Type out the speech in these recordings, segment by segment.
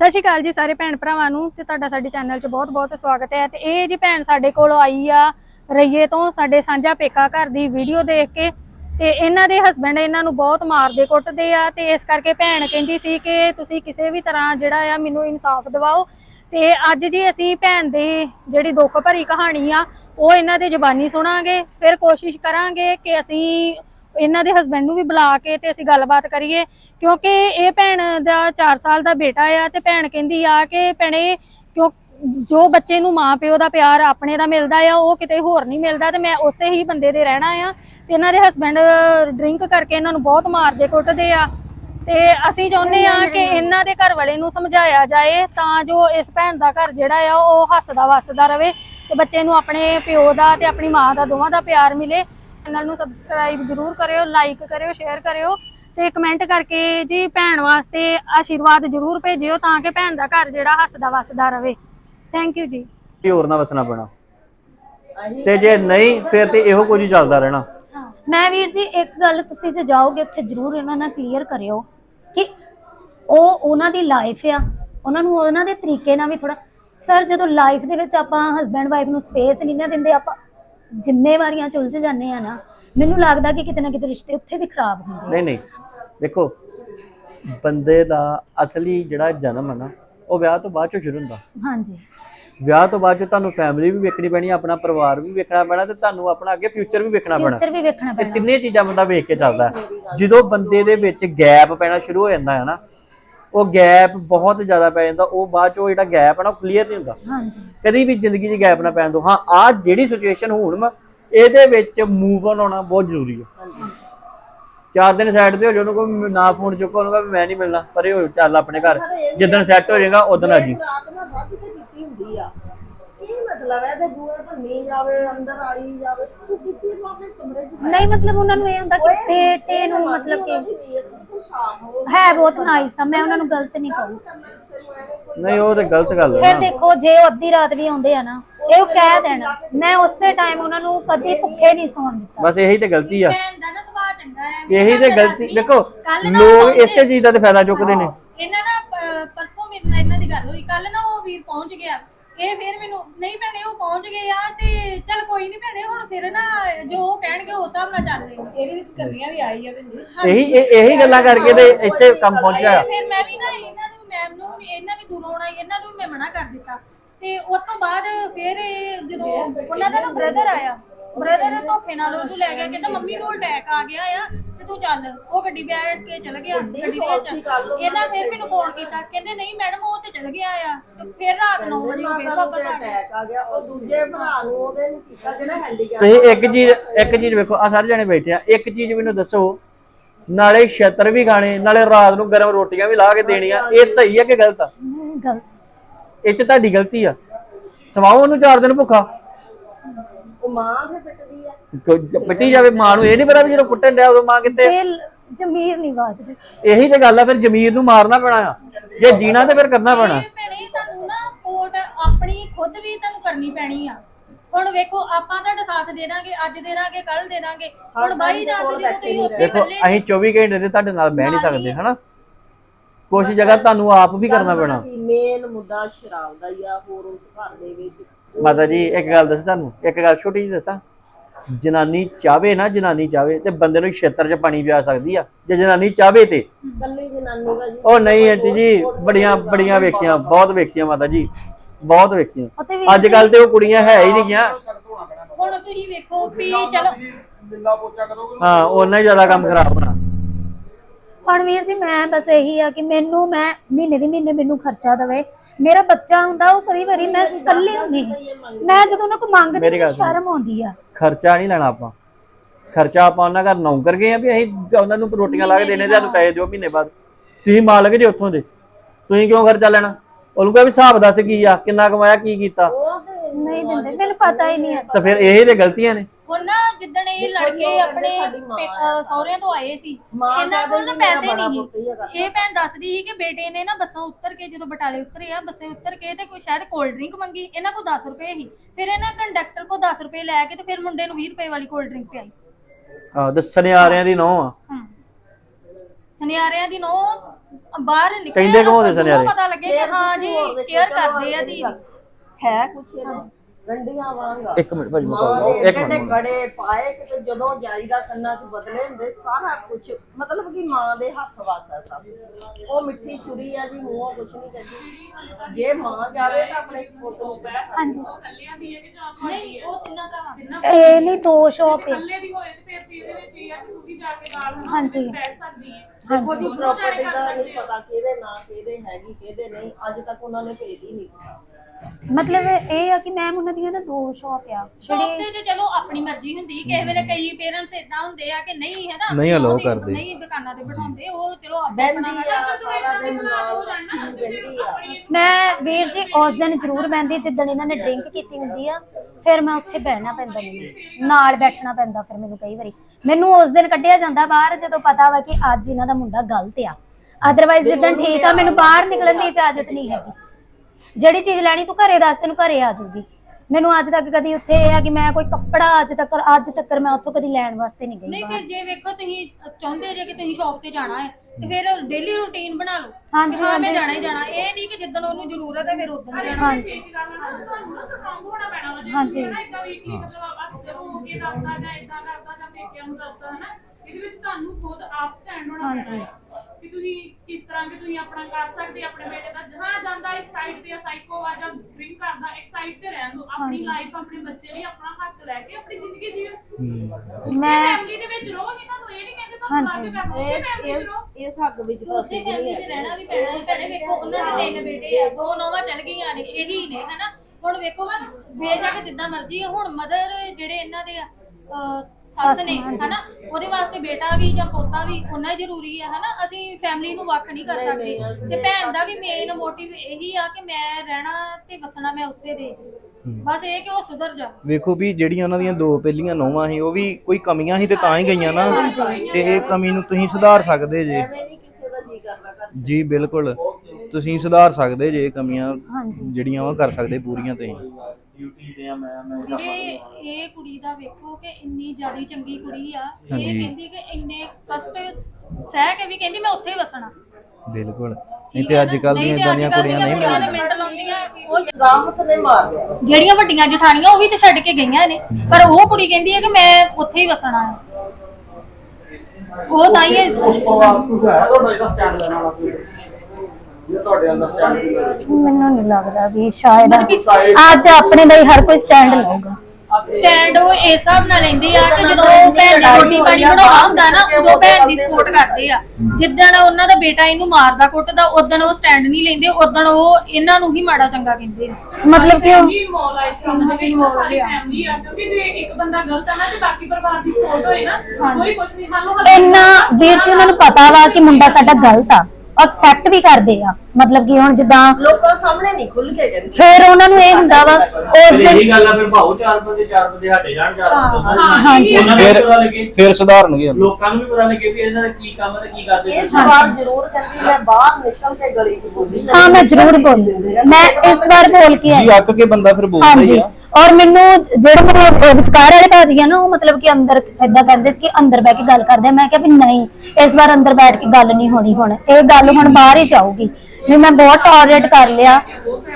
ਸਤਿ ਸ਼੍ਰੀ ਅਕਾਲ ਜੀ ਸਾਰੇ ਭੈਣ ਭਰਾਵਾਂ ਨੂੰ ਤੇ ਤੁਹਾਡਾ ਸਾਡੇ ਚੈਨਲ 'ਚ ਬਹੁਤ-ਬਹੁਤ ਸਵਾਗਤ ਹੈ ਤੇ ਇਹ ਜੀ ਭੈਣ ਸਾਡੇ ਕੋਲ ਆਈ ਆ ਰਈਏ ਤੋਂ ਸਾਡੇ ਸਾਂਝਾ ਪੇਕਾ ਘਰ ਦੀ ਵੀਡੀਓ ਦੇਖ ਕੇ ਤੇ ਇਹਨਾਂ ਦੇ ਹਸਬੰਡ ਇਹਨਾਂ ਨੂੰ ਬਹੁਤ ਮਾਰਦੇ ਕੁੱਟਦੇ ਆ ਤੇ ਇਸ ਕਰਕੇ ਭੈਣ ਕਹਿੰਦੀ ਸੀ ਕਿ ਤੁਸੀਂ ਕਿਸੇ ਵੀ ਤਰ੍ਹਾਂ ਜਿਹੜਾ ਆ ਮੈਨੂੰ ਇਨਸਾਫ ਦਿਵਾਓ ਤੇ ਅੱਜ ਜੀ ਅਸੀਂ ਭੈਣ ਦੀ ਜਿਹੜੀ ਦੁੱਖ ਭਰੀ ਕਹਾਣੀ ਆ, ਉਹ ਇਹਨਾਂ ਦੇ ਜ਼ੁਬਾਨੀ ਸੁਣਾਂਗੇ, ਫਿਰ ਕੋਸ਼ਿਸ਼ ਕਰਾਂਗੇ ਕਿ ਅਸੀਂ ਇਹਨਾਂ ਦੇ ਹਸਬੰਡ ਨੂੰ ਵੀ ਬੁਲਾ ਕੇ ਤੇ ਅਸੀਂ ਗੱਲਬਾਤ ਕਰੀਏ, ਕਿਉਂਕਿ ਇਹ ਭੈਣ ਦਾ 4 ਸਾਲ ਦਾ ਬੇਟਾ ਆ ਤੇ ਭੈਣ ਕਹਿੰਦੀ ਆ ਕਿ ਭੈਣੇ ਕਿਉਂ, ਜੋ ਬੱਚੇ ਨੂੰ ਮਾਂ ਪਿਓ ਦਾ ਪਿਆਰ ਆਪਣੇ ਦਾ ਮਿਲਦਾ ਆ, ਉਹ ਕਿਤੇ ਹੋਰ ਨਹੀਂ ਮਿਲਦਾ ਤੇ ਮੈਂ ਉਸੇ ਹੀ ਬੰਦੇ ਦੇ ਰਹਿਣਾ ਆ ਤੇ ਇਹਨਾਂ ਦੇ ਹਸਬੰਡ ਡਰਿੰਕ ਕਰਕੇ ਇਹਨਾਂ ਨੂੰ ਬਹੁਤ ਮਾਰਦੇ ਕੁੱਟਦੇ ਆ। ਤੇ ਅਸੀਂ ਚਾਹੁੰਦੇ ਆ ਕਿ ਇਹਨਾਂ ਦੇ ਘਰ ਵਾਲੇ ਨੂੰ ਸਮਝਾਇਆ ਜਾਏ ਤਾਂ ਜੋ ਇਸ ਭੈਣ ਦਾ ਘਰ ਜਿਹੜਾ ਆ, ਉਹ ਹੱਸਦਾ ਵਸਦਾ ਰਵੇ ਤੇ ਬੱਚੇ ਨੂੰ ਆਪਣੇ ਪਿਓ ਦਾ ਤੇ ਆਪਣੀ ਮਾਂ ਦਾ ਦੋਵਾਂ ਦਾ ਪਿਆਰ ਮਿਲੇ। ਚੈਨਲ ਨੂੰ ਸਬਸਕ੍ਰਾਈਬ ਜ਼ਰੂਰ ਕਰਿਓ ਲਾਈਕ ਕਰਿਓ ਸ਼ੇਅਰ ਕਰਿਓ ਤੇ ਕਮੈਂਟ ਕਰਕੇ ਜੀ ਭੈਣ ਵਾਸਤੇ ਆਸ਼ੀਰਵਾਦ ਜ਼ਰੂਰ ਭੇਜਿਓ ਤਾਂ ਕਿ ਭੈਣ ਦਾ ਘਰ ਜਿਹੜਾ ਹੱਸਦਾ ਵਸਦਾ ਰਵੇ। ਥੈਂਕ ਯੂ ਜੀ। ਕਿ ਹੋਰ ਨਾ ਵਸਣਾ ਪੈਣਾ। ਤੇ ਜੇ ਨਹੀਂ ਫਿਰ ਤੇ ਇਹੋ ਕੁਝ ਹੀ ਚੱਲਦਾ ਰਹਿਣਾ। ਮੈਂ ਵੀਰ ਜੀ ਇੱਕ ਗੱਲ ਤੁਸੀਂ ਜੇ ਜਾਓਗੇ ਉੱਥੇ ਜ਼ਰੂਰ ਇਹਨਾਂ ਨਾਲ ਕਲੀਅਰ ਕਰਿਓ ਕਿ ਉਹ ਉਹਨਾਂ ਦੀ ਲਾਈਫ ਆ। ਉਹਨਾਂ ਨੂੰ ਉਹਨਾਂ ਦੇ ਤਰੀਕੇ ਨਾਲ ਵੀ ਥੋੜਾ ਸਰ ਜਦੋਂ ਲਾਈਫ ਦੇ ਵਿੱਚ ਆਪਾਂ ਹਸਬੈਂਡ ਵਾਈਫ ਨੂੰ ਸਪੇਸ ਨਹੀਂ ਨਾ ਦਿੰਦੇ ਆਪਾਂ ਜ਼ਿੰਮੇਵਾਰੀਆਂ ਚ ਉਲਝ ਜਾਂਦੇ ਆ ਨਾ ਮੈਨੂੰ ਲੱਗਦਾ ਕਿ ਕਿਤੇ ਨਾ ਕਿਤੇ ਰਿਸ਼ਤੇ ਉੱਥੇ ਵੀ ਖਰਾਬ ਹੁੰਦੇ ਨਹੀਂ ਨਹੀਂ। ਦੇਖੋ ਬੰਦੇ ਦਾ ਅਸਲੀ ਜਿਹੜਾ ਜਨਮ ਹੈ ਨਾ ਉਹ ਵਿਆਹ ਤੋਂ ਬਾਅਦ ਚੋਂ ਸ਼ੁਰੂ ਹੁੰਦਾ। ਹਾਂਜੀ। ਵਿਆਹ ਤੋਂ ਬਾਅਦ ਚ ਤੁਹਾਨੂੰ ਫੈਮਿਲੀ ਵੀ ਵੇਖਣੀ ਪੈਣੀ ਆਪਣਾ ਪਰਿਵਾਰ ਵੀ ਵੇਖਣਾ ਪੈਣਾ ਤੇ ਤੁਹਾਨੂੰ ਆਪਣਾ ਅੱਗੇ ਫਿਊਚਰ ਵੀ ਵੇਖਣਾ ਪੈਣਾ। ਫਿਊਚਰ ਵੀ ਵੇਖਣਾ ਇਹ ਪੈਣਾ। ਤਿੰਨੇ ਚੀਜ਼ਾਂ ਬੰਦਾ ਵੇਖ ਕੇ ਚੱਲਦਾ। ਜਦੋਂ ਬੰਦੇ ਦੇ ਵਿੱਚ ਗੈਪ ਪੈਣਾ ਸ਼ੁਰੂ ਹੋ ਜਾਂਦਾ ਹੈ ਨਾ ਉਹ ਗੈਪ ਬਹੁਤ ਜ਼ਿਆਦਾ ਪੈ ਜਾਂਦਾ ਉਹ ਬਾਅਦ ਚ ਉਹ ਜਿਹੜਾ ਗੈਪ ਹੈ ਨਾ ਉਹ ਕਲੀਅਰ ਨਹੀਂ ਹੁੰਦਾ। ਹਾਂਜੀ। ਕਦੀ ਵੀ ਜ਼ਿੰਦਗੀ 'ਚ ਗੈਪ ਨਾ ਪੈਣ ਦੋ। ਹਾਂ ਆ ਜਿਹੜੀ ਸਿਚੁਏਸ਼ਨ ਹੁਣ ਇਹਦੇ ਵਿੱਚ ਮੂਵ ਆਨ ਹੋਣਾ ਬਹੁਤ ਜ਼ਰੂਰੀ ਹੈ ਚਾਰ ਦਿਨ ਸਾਈਡ ਤੇ ਹੋ ਜਾ ਉਹਨੂੰ ਕੋਈ ਨਾ ਫੋਨ ਚੁੱਕੋ ਉਹਨੂੰ ਕਹੋ ਮੈਂ ਨਹੀਂ ਮਿਲਣਾ ਪਰੇ ਹੋ ਚੱਲ ਆਪਣੇ ਘਰ। ਜਿੱਦਣ ਸੈੱਟ ਹੋ ਜਾਏਗਾ ਉਦੋਂ ਆ ਜੀ ਰਾਤ ਨੂੰ ਵੱਧ ਤੇ ਪੀਤੀ ਹੁੰਦੀ ਆ। ਕੀ ਮਤਲਬ ਹੈ? ਤੇ ਬੂਹੇ ਭੰਨੀ ਜਾਵੇ ਅੰਦਰ ਆਈ ਜਾਵੇ ਤੂੰ ਪੀਤੀ ਨੂੰ ਆਪਣੇ ਕਮਰੇ 'ਚ ਨਹੀਂ ਮਤਲਬ ਉਹਨਾਂ ਨੂੰ ਇਹ ਹੁੰਦਾ ਕਿ ਬੇਟੇ ਨੂੰ ਮਤਲਬ ਕਿ ਉਹਦੀ ਨੀਅਤ ਬਿਲਕੁਲ ਸਾਫ਼ ਹੋ ਹੈ ਬਹੁਤ ਨਾਈਸ ਆ ਮੈਂ ਉਹਨਾਂ ਨੂੰ ਗਲਤ ਨਹੀਂ ਕਹੂੰ ਕਰਨਾ ਕਿਸੇ ਨੂੰ ਐਵੇਂ ਕੋਈ ਨਹੀਂ ਉਹ ਤੇ ਗਲਤ ਗੱਲ ਹੈ ਫਿਰ ਨਾ ਦੇਖੋ ਜੇ ਉਹ ਅੱਧੀ ਰਾਤ ਵੀ ਆਉਂਦੇ ਆ ਨਾ ਇਹ ਉਹ ਕਹਿ ਦੇਣਾ ਮੈਂ ਉਸੇ ਟਾਈਮ ਉਹਨਾਂ ਨੂੰ ਕਦੀ ਭੁੱਖੇ ਨਹੀਂ ਸੌਣ ਦਿੱਤਾ। ਬਸ ਇਹੀ ਤੇ ਗਲਤੀ ਆ। ਭੈਣ ਦਾ ਨਾ ਸੁਭਾਅ ਚੰਗਾ ਹੈ ਇਹੀ ਤੇ ਗਲਤੀ ਦੇਖੋ ਕੱਲ੍ਹ ਨਾ ਲੋਕ ਪਹੁੰਚੇ। ਇਸੇ ਚੀਜ਼ ਦਾ ਤੇ ਫਾਇਦਾ ਚੁੱਕਦੇ ਨੇ। ਇਹਨਾਂ ਨਾ ਅਹ, ਪਰਸੋਂ ਮੇਰੇ ਨਾਲ ਇਹਨਾਂ ਦੀ ਗੱਲ ਹੋਈ ਕੱਲ ਨਾ ਉਹ ਵੀਰ ਪਹੁੰਚ ਗਿਆ। ਇਹ ਫਿਰ ਮੈਨੂੰ ਨਹੀਂ ਭੈਣੇ ਉਹ ਪਹੁੰਚ ਗਏ ਆ ਤੇ ਚੱਲ ਕੋਈ ਨਹੀਂ ਭੈਣੇ ਹੁਣ ਫਿਰ ਨਾ ਜੋ ਉਹ ਕਹਿਣਗੇ ਉਸ ਹਿਸਾਬ ਨਾਲ ਚੱਲ ਲੈਂਦੇ ਇਹਦੇ ਵਿੱਚ ਕਰਨੀਆਂ ਵੀ ਆਈ ਆ ਭੈਣੇ ਇਹੀ ਇਹ- ਇਹੀ ਗੱਲਾਂ ਕਰਕੇ ਤੇ ਇੱਥੇ ਕੰਮ ਪਹੁੰਚਿਆ ਆ ਫਿਰ ਮੈਂ ਵੀ ਨਾ ਇਹਨਾਂ ਨੂੰ ਮੈਮ ਨੂੰ ਇਹਨਾਂ ਵੀ ਦੂਰੋਂ ਆਉਣਾ ਇਹਨਾਂ ਨੂੰ ਵੀ ਮੈਂ ਮਨਾ ਕਰ ਦਿੱਤਾ। ਤੇ ਉਸ ਤੋਂ ਬਾਅਦ ਫਿਰ ਇਹ ਜਦੋਂ ਉਹਨਾਂ ਦਾ ਨਾ ਬ੍ਰਦਰ ਆਇਆ। ਬ੍ਰਦਰ ਧੋਖੇ ਨਾਲ ਉਹਨੂੰ ਲੈ ਗਿਆ ਕਹਿੰਦਾ ਮੰਮੀ ਨੂੰ ਅਟੈਕ ਆ। ਗਿਆ ਆ ਤੇ ਤੂੰ ਚੱਲ। ਉਹ ਗੱਡੀ ਬੈਠ ਕੇ ਚਲ ਗਿਆ ਗੱਡੀ ਦੇ ਵਿੱਚ ਇਹਨਾਂ ਫਿਰ ਮੈਨੂੰ ਫੋਨ ਕੀਤਾ ਕਹਿੰਦੇ ਨਹੀਂ ਮੈਡਮ ਉਹ ਤੇ ਚਲ ਗਿਆ ਆ। ਤੇ ਫਿਰ ਰਾਤ 9 ਵਜੇ ਉਹ ਫਿਰ ਵਾਪਸ ਆ ਗਿਆ। ਅਟੈਕ ਆ ਗਿਆ ਉਹ ਦੂਜੇ ਭਰਾ ਨੂੰ ਉਹਦੇ ਨੂੰ ਕੀਤਾ ਜਿਹੜਾ ਹੈਂਡੀਕੈਪ ਤੁਸੀਂ ਇੱਕ ਚੀਜ਼ ਇੱਕ ਚੀਜ਼ ਵੇਖੋ ਆ ਸਾਰੇ ਜਣੇ ਬੈਠੇ ਆ। ਇੱਕ ਚੀਜ਼ ਮੈਨੂੰ ਦੱਸੋ ਨਾਲੇ ਛਤਰ ਵੀ ਖਾਣੇ ਨਾਲੇ ਰਾਤ ਨੂੰ ਗਰਮ ਰੋਟੀਆਂ ਵੀ ਲਾ ਕੇ ਦੇਣੀਆਂ ਇਹ ਸਹੀ ਹੈ ਕਿ ਗਲਤ ਆ? ਨਹੀਂ, ਗਲਤ। ਇਹ ਚ ਤੁਹਾਡੀ ਗਲਤੀ ਆ। ਸਵਾਓ ਉਹਨੂੰ ਚਾਰ ਦਿਨ ਭੁੱਖਾ। ਉਹ ਮਾਂ ਫਿਰ ਪਿੱਟਦੀ ਆ। ਕੋਈ ਪਿੱਟੀ ਜਾਵੇ ਮਾਂ ਨੂੰ ਇਹ ਨਹੀਂ ਪਤਾ ਵੀ ਜਦੋਂ ਕੁੱਟਣ ਡਿਆ ਉਦੋਂ ਮਾਂ ਕਿੱਥੇ ਜ਼ਮੀਰ ਨਹੀਂ ਵਾਜਦੇ। ਇਹੀ ਤੇ ਗੱਲ ਆ ਫਿਰ ਜ਼ਮੀਰ ਨੂੰ ਮਾਰਨਾ ਪੈਣਾ ਆ। ਜੇ ਜੀਣਾ ਤੇ ਫਿਰ ਕਰਨਾ ਪੈਣਾ। ਇਹ ਭੈਣੇ ਤੁਹਾਨੂੰ ਨਾ ਸਪੋਰਟ ਆਪਣੀ ਖੁਦ ਵੀ ਤੁਹਾਨੂੰ ਕਰਨੀ ਪੈਣੀ ਆ। ਹੁਣ ਵੇਖੋ ਆਪਾਂ ਤੁਹਾਡਾ ਸਾਥ ਦੇ ਦਾਂਗੇ ਅੱਜ ਦੇ ਦਾਂਗੇ ਕੱਲ ਦੇ ਦਾਂਗੇ। ਹੁਣ ਬਾਈ ਰਾਤ ਜਦੋਂ ਤੁਸੀਂ ਉੱਥੇ ਦੇਖੋ ਇਕੱਲੇ ਅਸੀਂ 24 ਘੰਟੇ ਦੇ ਤੁਹਾਡੇ ਨਾਲ ਬਹਿ ਨਹੀਂ ਸਕਦੇ ਹਨਾ? ਕੁਛ ਜਗ੍ਹਾ ਤੁਹਾਨੂੰ ਆਪ ਵੀ ਕਰਨਾ ਪੈਣਾ। ਮੇਨ ਮੁੱਦਾ ਸ਼ਰਾਬ ਦਾ ਹੀ ਆ ਹੋਰ ਉਸ ਘਰ ਦੇ ਵਿੱਚ ਮਾਤਾ ਜੀ ਇੱਕ ਗੱਲ ਦੱਸਾਂ ਤੁਹਾਨੂੰ ਇੱਕ ਗੱਲ ਛੋਟੀ ਜਿਹੀ ਦੱਸਾਂ। ਜਨਾਨੀ ਚਾਵੇ ਨਾ ਜਨਾਨੀ ਚਾਵੇ ਤੇ ਬੰਦੇ ਨੂੰ ਛੇਤਰ 'ਚ ਪਾਣੀ ਪਿਆ ਸਕਦੀ ਆ। ਜੇ ਜਨਾਨੀ ਚਾਵੇ ਤੇ। ਕੱਲੀ ਜਨਾਨੀ ਦਾ ਜੀ। ਉਹ ਨਹੀਂ ਆਂਟੀ ਜੀ ਬੜੀਆਂ ਬੜੀਆਂ ਵੇਖੀਆਂ ਬਹੁਤ ਵੇਖੀਆਂ ਮਾਤਾ ਜੀ ਬਹੁਤ ਵੇਖੀਆਂ। ਵੀ ਅੱਜ ਕੱਲ ਤੇ ਉਹ ਕੁੜੀਆਂ ਹੈ ਹੀ ਨਹੀਂ ਗਿਆ ਹੁਣ ਤੁਸੀਂ ਵੇਖੋ ਵੀ ਚਲੋ। ਹਾਂ ਉਹਨਾਂ ਹੀ ਜ਼ਿਆਦਾ ਕੰਮ ਖਰਾਬ ਹੋਣਾ। ਹੁਣ ਵੀਰ ਜੀ ਮੈਂ ਬਸ ਇਹੀ ਆ ਕਿ ਮੈਨੂੰ ਮੈਂ ਮਹੀਨੇ ਦੀ ਮਹੀਨੇ ਮੈਨੂੰ ਖਰਚਾ ਦਵੇ। ਮੇਰਾ ਬੱਚਾ ਹੁੰਦਾ ਉਹ ਕਈ ਵਾਰੀ ਮੈਂ ਇਕੱਲੀ ਹੁੰਦੀ। ਮੈਂ ਜਦੋਂ ਉਹਨਾਂ ਕੋਲ ਮੰਗਦੀ ਮੇਰੀ ਗੱਲ ਸ਼ਰਮ ਆਉਂਦੀ ਆ। ਖਰਚਾ ਨਹੀਂ ਲੈਣਾ ਆਪਾਂ। ਖਰਚਾ ਆਪਾਂ ਉਹਨਾਂ ਘਰ ਨੌਕਰ ਗਏ ਆ ਵੀ ਅਸੀਂ ਉਹਨਾਂ ਨੂੰ ਰੋਟੀਆਂ ਲਾ ਕੇ ਦੇਣੇ ਤੁਹਾਨੂੰ ਪੈਸੇ ਦਿਓ ਮਹੀਨੇ ਬਾਅਦ। ਤੁਸੀਂ ਮਾਲਕ ਜੇ ਉੱਥੋਂ ਦੇ। ਤੁਸੀਂ ਕਿਉਂ ਖਰਚਾ ਲੈਣਾ? ਉਹਨੂੰ ਕਹੇ ਵੀ ਹਿਸਾਬ ਦੱਸ ਕੀ ਆ ਕਿੰਨਾ ਕਮਾਇਆ ਕੀ ਕੀਤਾ? ਉਹ ਤੇ ਨਹੀਂ ਦਿੰਦੇ ਮੈਨੂੰ ਪਤਾ ਹੀ ਨਹੀਂ ਹੈ। ਤਾਂ ਫਿਰ ਇਹ ਤੇ ਗਲਤੀਆਂ ਨੇ। ਹੁਣ ਨਾ ਜਿੱਦਣ ਇਹ ਲੜਕੇ ਆਪਣੇ ਪੇ- ਅਹ ਸਹੁਰਿਆਂ ਤੋਂ ਆਏ ਸੀ ਮਾਂ ਇਹਨਾਂ ਕੋਲ ਨਾ ਕਹਿੰਦੀ ਮੇਰਾ ਪੈਸੇ ਬੜਾ ਨਹੀਂ ਪੁੱਤ ਹੀ ਹੈਗਾ। ਸੀ। ਇਹ ਭੈਣ ਦੱਸਦੀ ਸੀ ਕਿ ਬੇਟੇ ਨੇ ਨਾ ਬੱਸਾਂ ਉਤਰ ਕੇ ਜਦੋਂ ਬਟਾਲੇ ਉਤਰੇ ਆ ਬੱਸੇ ਉਤਰ ਕੇ ਤੇ ਕੋਈ ਸ਼ਾਇਦ ਕੋਲਡ ਡਰਿੰਕ ਮੰਗੀ ਇਹਨਾਂ ਕੋਲ 10 ਰੁਪਏ ਸੀ। ਫਿਰ ਇਹਨਾਂ ਕੰਡਕਟਰ ਕੋਲ 10 ਰੁਪਏ ਲੈ ਕੇ ਤੇ ਫਿਰ ਮੁੰਡੇ ਨੂੰ 20 ਰੁਪਏ ਵਾਲੀ ਕੋਲਡ ਡਰਿੰਕ ਪਿਆਈ। ਆਹ ਦੱਸਣੇ ਆ ਰਿਆਂ ਦੀ ਨੌ ਆ। ਹਮ ਸੁਨਿਆਰਿਆਂ ਦੀ ਨੋ ਬਾਹਰ ਨਿਕਲੇ ਕਹਿੰਦੇ ਘੁਮਾਉਂਦੇ ਸੁਨਿਆਰੇ। ਪਤਾ ਲੱਗੇ ਕਿ ਹਾਂ ਜੀ ਕੇਅਰ ਕਰਦੇ ਆ ਦੀ ਹੈ ਕੁਛ ਨਹੀਂ ਗੰਡੀਆਂ ਵਾਂਗਾ। ਇੱਕ ਮਿੰਟ ਭਾਜੀ ਮੈਂ ਕਾਲ ਦੇ ਇੱਕ ਏਡੇ ਮਿੰਟ। ਕੜੇ ਪਾਏ ਕਿਤੇ ਜਦੋਂ ਜਾਈਦਾ ਕੰਨਾਂ 'ਚ ਬਦਲੇ ਹੁੰਦੇ ਸਾਰਾ ਕੁਝ ਮਤਲਬ ਕਿ ਮਾਂ ਦੇ ਹੱਥ ਵਾਸਾ ਸਭ। ਉਹ ਮਿੱਠੀ ਛੁਰੀ ਆ ਜੀ ਮੂੰਹੋਂ ਕੁਝ ਨਹੀਂ ਕਹਿੰਦੀ। ਜੇ ਮਾਂ ਜਾਵੇ ਤਾਂ ਆਪਣੇ ਨੂੰ ਕਹਿ ਹਾਂਜੀ। ਨਹੀਂ ਉਹ ਤਿੰਨਾਂ ਭਰਾਵਾਂ ਇਹ ਲਈ ਦੋ ਸ਼ੌਪ ਹੈ ਇਕੱਲੇ ਦੀ ਹੋਏ ਤੇ ਫਿਰ ਵੀ ਇਹਦੇ ਵਿੱਚ ਇਹ ਆ ਕਿ ਤੂੰ ਵੀ ਜਾ ਕੇ ਨਾਲ ਹਾਂਜੀ। ਬੈਠ ਸਕਦੀ ਹੈ। ਦੇਖੋ ਜੀ ਪ੍ਰਾਪਰਟੀ ਦਾ ਨਹੀਂ ਪਤਾ ਕਿਹਦੇ ਨਾਂ ਕਿਹਦੇ ਹੈਗੀ ਕਿਹਦੇ ਨਹੀਂ ਅੱਜ ਤੱਕ ਉਹਨਾਂ ਨੇ ਭੇਜ ਹੀ ਨਹੀਂ ਮਤਲਬ ਇਹ ਆ ਕਿ ਮੈਮ ਉਹਨਾਂ ਦੀਆਂ ਨਾ ਦੋ ਸ਼ੌਪ ਆ ਸ਼ੌਪ ਜਿਹੜੇ ਤੇ ਤੇ ਚਲੋ ਆਪਣੀ ਮਰਜ਼ੀ ਹੁੰਦੀ। ਕਿਸੇ ਵੇਲੇ ਕਈ ਪੇਰੈਂਟਸ ਇਦਾਂ ਹੁੰਦੇ ਆ ਕਿ ਨਹੀਂ ਹੈ ਨਾ ਨਹੀਂ allow ਉਹਦੀ- ਕਰਦੇ। ਨਹੀਂ ਦੁਕਾਨਾਂ ਤੇ ਬਿਠਾਉਂਦੇ ਉਹ ਚਲੋ ਆਪਣਾ ਬਹਿੰਦੀ ਆ ਸਾਰਾ ਦਿਨ ਨਾਲ ਬਹਿੰਦੀ ਆ। ਮੈਂ ਵੀਰ ਜੀ ਉਸ ਦਿਨ ਜ਼ਰੂਰ ਬਹਿੰਦੀ ਜਿੱਦਣ ਇਹਨਾਂ ਨੇ ਡਰਿੰਕ ਕੀਤੀ ਹੁੰਦੀ ਆ ਫਿਰ ਮੈਂ ਉੱਥੇ ਬਹਿਣਾ ਪੈਂਦਾ ਮੈਨੂੰ ਨਾਲ ਬੈਠਣਾ ਪੈਂਦਾ ਫਿਰ ਮੈਨੂੰ ਕਈ ਵਾਰੀ। ਮੈਨੂੰ ਉਸ ਦਿਨ ਕੱਢਿਆ ਜਾਂਦਾ ਬਾਹਰ ਜਦੋਂ ਪਤਾ ਵਾ ਕਿ ਅੱਜ ਇਹਨਾਂ ਦਾ ਮੁੰਡਾ ਗਲਤ ਆ। ਅਦਰਵਾਈਜ਼ ਜਿੱਦਣ ਠੀਕ ਆ ਮੈਨੂੰ ਬਾਹਰ ਨਿਕਲਣ ਦੀ ਇਜਾਜ਼ਤ ਨਹੀਂ ਹੈਗੀ। ਜਿਹੜੀ ਚੀਜ਼ ਲੈਣੀ ਤੂੰ ਘਰੇ ਦੱਸ ਤੈਨੂੰ ਘਰੇ ਆ ਜਾਊਗੀ। ਮੈਨੂੰ ਅੱਜ ਤੱਕ ਕਦੀ ਉੱਥੇ ਇਹ ਆ ਕਿ ਮੈਂ ਕੋਈ ਕੱਪੜਾ ਅੱਜ ਤੱਕ ਅੱਜ ਤੱਕ ਮੈਂ ਉੱਥੋਂ ਕਦੀ ਲੈਣ ਵਾਸਤੇ ਨਹੀਂ ਗਈ ਨਹੀਂ ਬਾਹਰ। ਫਿਰ ਜੇ ਵੇਖੋ ਤੁਸੀਂ ਚਾਹੁੰਦੇ ਜੇ ਕਿ ਤੁਸੀਂ ਸ਼ੌਪ ਤੇ ਜਾਣਾ ਹੈ ਤੇ ਫਿਰ ਡੇਲੀ ਰੂਟੀਨ ਬਣਾ ਲਓ। ਹਾਂਜੀ, ਹਾਂ ਮੈਂ ਹਾਂਜੀ। ਜਾਣਾ ਹੀ ਜਾਣਾ। ਇਹ ਨਹੀਂ ਕਿ ਜਿੱਦਣ ਉਹਨੂੰ ਜ਼ਰੂਰਤ ਹੈ ਫਿਰ ਉਦੋਂ ਜਾਣਾ। ਹਾਂਜੀ। ਚੇਂਜ ਕਰਨਾ ਨਾ ਤੁਹਾਨੂੰ ਨਾ ਸਟਰੋਂਗ ਹੋਣਾ ਪੈਣਾ ਵਾ ਜੇ ਹਾਂਜੀ। ਤੁਸੀਂ ਨਾ ਇਦਾਂ ਵੀ ਕੀ ਮਤਲਬ ਆ ਜਦੋਂ ਹੋ ਕੇ ਦੱਸਦਾ ਜਾਂ ਇਦਾਂ ਕਰਦਾ ਜਾਂ ਪੇਕਿਆਂ ਨੂੰ ਦੱਸਦਾ ਹਨਾ ਇਹਦੇ ਵਿੱਚ ਤੁਹਾਨੂੰ ਖੁਦ ਆਪ ਸਟੈਂਡ ਹੋਣਾ। ਪੈਣਾ ਹੈ ਕਿ ਤੁਸੀਂ ਕਿਸ ਤਰ੍ਹਾਂ ਕਿ ਤੁਸੀਂ ਆਪਣਾ ਕਰ ਸਕਦੇ ਆਪਣੇ ਬੇਟੇ ਦਾ ਜਹਾਂ ਜਾਂਦਾ ਇੱਕ ਸਾਈਡ ਤੇ ਸਾਈਕੋ ਆ ਜਾਂ ਡਰਿੰਕ ਕਰਦਾ ਇੱਕ ਸਾਈਡ ਤੇ ਰਹਿਣ ਦੋ। ਆਪਣੀ ਲਾਈਫ ਆਪਣੇ ਬੱਚੇ ਲਈ ਆਪਣਾ ਹੱਕ ਲੈ ਕੇ ਆਪਣੀ ਜ਼ਿੰਦਗੀ ਜੀਓ। ਮੈਂ ਫੈਮਿਲੀ ਦੇ ਵਿੱਚ ਰਹੋ ਨਹੀਂ ਤੁਹਾਨੂੰ ਇਹ ਨਹੀਂ ਕਹਿੰਦੇ ਹਾਂਜੀ। ਅੱਗੇ ਕਰਨਾ ਉਸੇ ਫੈਮਿਲੀ ਇਹ ਚ ਰਹੋ ਇਸ ਹੱਕ ਵਿੱਚ ਤਾਂ ਉਸੇ ਅਸੀਂ ਵੀ ਫੈਮਿਲੀ ਨਹੀਂ 'ਚ ਰਹਿਣਾ ਵੀ ਪੈਣਾ ਹੈ ਭੈਣੇ ਵੇਖੋ ਉਹਨਾਂ ਦੇ ਤਿੰਨ ਬੇਟੇ ਆ ਦੋ ਨੌਵਾਂ ਚਲ ਗਈਆਂ ਨੇ ਇਹੀ ਨੇ ਹਨਾ? ਹੁਣ ਵੇਖੋ ਬੇਸ਼ੱਕ ਜਿੱਦਾਂ ਮਰਜ਼ੀ ਆ, ਹੁਣ ਮਦਰ ਜਿਹੜੇ ਇਹਨਾਂ ਦੇ ਆ ਅਹ, ਸੱਸ ਨੇ ਹਨਾ? ਉਹਦੇ ਵਾਸਤੇ ਬੇਟਾ ਵੀ ਜਾਂ ਪੋਤਾ ਵੀ ਉਹਨਾਂ ਹੀ ਜ਼ਰੂਰੀ ਹੈ ਹਨਾ? ਅਸੀਂ ਫੈਮਿਲੀ ਨੂੰ ਵੱਖ ਨਹੀਂ ਕਰ ਸਕਦੇ। ਤੇ ਭੈਣ ਦਾ ਵੀ ਮੇਨ ਮੋਟਿਵ ਇਹੀ ਆ ਕਿ ਮੈਂ ਰਹਿਣਾ ਤੇ ਵਸਣਾ ਮੈਂ ਉਸੇ ਦੇ। ਬਸ ਇਹ ਕਿ ਉਹ ਸੁਧਰ ਜਾ। ਵੇਖੋ ਵੀ ਜਿਹੜੀਆਂ ਉਹਨਾਂ ਦੀਆਂ ਦੋ ਪਹਿਲੀਆਂ ਨੌਵਾਂ ਸੀ ਉਹ ਵੀ ਕੋਈ ਕਮੀਆਂ ਸੀ ਤੇ ਤਾਂ ਹੀ ਗਈਆਂ ਨਾ। ਤੇ ਇਹ ਕਮੀ ਨੂੰ ਤੁਸੀਂ ਸੁਧਾਰ ਸਕਦੇ ਜੇ। ਐਵੇਂ ਨਹੀਂ ਕਿਸੇ ਦਾ ਜੀ ਕਰਦਾ ਕਰ ਜੀ ਬਿਲਕੁਲ। ਤੁਸੀਂ ਸੁਧਾਰ ਸਕਦੇ ਜੇ ਇਹ ਕਮੀਆਂ ਜਿਹੜੀਆਂ ਉਹ ਕਰ ਸਕਦੇ ਪੂਰੀਆਂ ਤੁਸੀਂ। ਡਿਊਟੀ ਤੇ ਆ ਮੈਂ ਮੈਂ ਵੀਰੇ ਇਹ ਕੁੜੀ ਦਾ ਵੇਖੋ ਕਿ ਇੰਨੀ ਜ਼ਿਆਦੀ ਚੰਗੀ ਕੁੜੀ ਆ। ਇਹ ਕਹਿੰਦੀ ਕਿ ਇੰਨੇ ਕਸ਼ਟ ਸਹਿ ਕੇ ਵੀ ਕਹਿੰਦੀ ਮੈਂ ਉੱਥੇ ਹੀ ਵਸਣਾ। ਬਿਲਕੁਲ। ਨਹੀਂ ਤੇ ਅੱਜ ਕੱਲ ਦੀਆਂ ਇਦਾਂ ਦੀਆਂ ਕੁੜੀਆਂ ਨਹੀਂ ਮਿਲਦੀਆਂ। ਮਿੰਟ ਲਾਉਂਦੀਆਂ। ਉਹ ਰਾਮਤ ਨੇ ਮਾਰ ਦਿਆ ਜਿਹੜੀਆਂ ਵੱਡੀਆਂ ਜਠਾਣੀਆਂ ਉਹ ਵੀ ਤੇ ਛੱਡ ਕੇ ਗਈਆਂ ਨੇ। ਪਰ ਉਹ ਕੁੜੀ ਕਹਿੰਦੀ ਹੈ ਕਿ ਮੈਂ ਉੱਥੇ ਹੀ ਵਸਣਾ ਹੈ। ਉਹ ਤਾਂ ਹੀ ਇਹ- ਮੈਨੂੰ ਨਹੀਂ ਲੱਗਦਾ ਵੀ ਸ਼ਾਇਦ ਅੱਜ ਆਪਣੇ ਲਈ ਹਰ ਕੋਈ ਸਟੈਂਡ ਲਊਗਾ। ਸਟੈਂਡ ਉਹ ਇਸ ਹਿਸਾਬ ਨਾਲ ਲੈਂਦੇ ਆ ਕਿ ਜਦੋਂ ਭੈਣ ਨੇ ਰੋਟੀ ਪਾਣੀ ਬਣਾਉਣਾ ਹੁੰਦਾ ਨਾ ਉਦੋਂ ਭੈਣ ਦੀ ਸਪੋਰਟ ਕਰਦੇ ਆ। ਜਿੱਦਣ ਉਹਨਾਂ ਦਾ ਬੇਟਾ ਇਹਨੂੰ ਮਾਰਦਾ ਕੁੱਟਦਾ ਉਦੋਂ ਉਹ ਸਟੈਂਡ ਨਹੀਂ ਲੈਂਦੇ ਉਦੋਂ ਉਹ ਇਹਨਾਂ ਨੂੰ ਹੀ ਮਾੜਾ ਚੰਗਾ ਕਹਿੰਦੇ ਮਤਲਬ ਕਿ ਉਹ ਫੈਮਿਲੀ ਇਨਵੋਲਵ ਆ ਇਸ ਕੰਮ ਦੇ ਵਿੱਚ ਸਾਰੀ ਫੈਮਿਲੀ ਆ ਕਿਉਂਕਿ ਜੇ ਇੱਕ ਬੰਦਾ ਗਲਤ ਆ ਨਾ ਤੇ ਬਾਕੀ ਪਰਿਵਾਰ ਦੀ ਸਪੋਰਟ ਹੋਏ ਨਾ ਕੋਈ ਕੁਝ ਨਹੀਂ ਸਾਨੂੰ ਇੰਨਾ ਵੀਰ ਜੀ ਉਹਨਾਂ ਨੂੰ ਪਤਾ ਵਾ ਕਿ ਮੁੰਡਾ ਸਾਡਾ ਗਲਤ ਆ। ਐਕਸੈਪਟ ਵੀ ਕਰਦੇ ਆ। ਮਤਲਬ ਕਿ ਹੁਣ ਜਿੱਦਾਂ ਲੋਕਾਂ ਸਾਹਮਣੇ ਨਹੀਂ ਖੁੱਲ ਕੇ ਕਹਿੰਦੇ। ਫਿਰ ਉਹਨਾਂ ਨੂੰ ਇਹ ਹੁੰਦਾ ਵਾ ਉਸ ਫਿਰ ਦਿਨ ਇਹੀ ਗੱਲ ਆ ਫਿਰ ਭਾਉ ਚਾਰ ਬੰਦੇ ਚਾਰ ਬੰਦੇ ਹਟੇ ਜਾਣ ਚਾਰ ਬੰਦੇ ਹਾਂਜੀ। ਉਹਨਾਂ ਨੂੰ ਵੀ ਫਿਰ ਪਤਾ ਲੱਗੇ। ਫਿਰ ਸੁਧਾਰਨਗੇ ਉਹਨੂੰ। ਲੋਕਾਂ ਨੂੰ ਵੀ ਪਤਾ ਲੱਗੇ ਵੀ ਇਹਨਾਂ ਦਾ ਕੀ ਕੰਮ ਹੈ ਤੇ ਕੀ ਕਰਦੇ ਇਸ ਵਾਰ ਜ਼ਰੂਰ ਕਹਿੰਦੀ ਮੈਂ ਬਾਹਰ ਨਿਕਲ ਕੇ ਗਲੀ 'ਚ ਬੋਲੀ ਹਾਂ ਮੈਂ ਜ਼ਰੂਰ ਬੋਲੂੰਗੀ ਮੈਂ ਇਸ ਵਾਰ ਬੋਲ ਕੇ ਆਈ। ਜੀ ਅੱਕ ਕੇ ਬੰਦਾ ਫਿਰ ਬੋਲਦਾ ਹੀ ਹਾਂਜੀ। ਆ। ਔਰ ਮੈਨੂੰ ਜਿਹੜੇ ਵਿਚਕਾਰ ਵਾਲੇ ਭਾਜੀ ਆ ਨਾ ਉਹ ਮਤਲਬ ਕਿ ਅੰਦਰ ਏਦਾਂ ਕਹਿੰਦੇ ਸੀ ਕਿ ਅੰਦਰ ਬਹਿ ਕੇ ਗੱਲ ਕਰਦੇ ਆ। ਮੈਂ ਕਿਹਾ ਵੀ ਨਹੀਂ ਇਸ ਵਾਰ ਅੰਦਰ ਬੈਠ ਕੇ ਗੱਲ ਨਹੀਂ ਹੋਣੀ ਹੁਣ। ਇਹ ਗੱਲ ਹੁਣ ਬਾਹਰ ਹੀ ਜਾਊਗੀ। ਵੀ ਮੈਂ ਬਹੁਤ ਟਾਲਰੇਟ ਕਰ ਲਿਆ।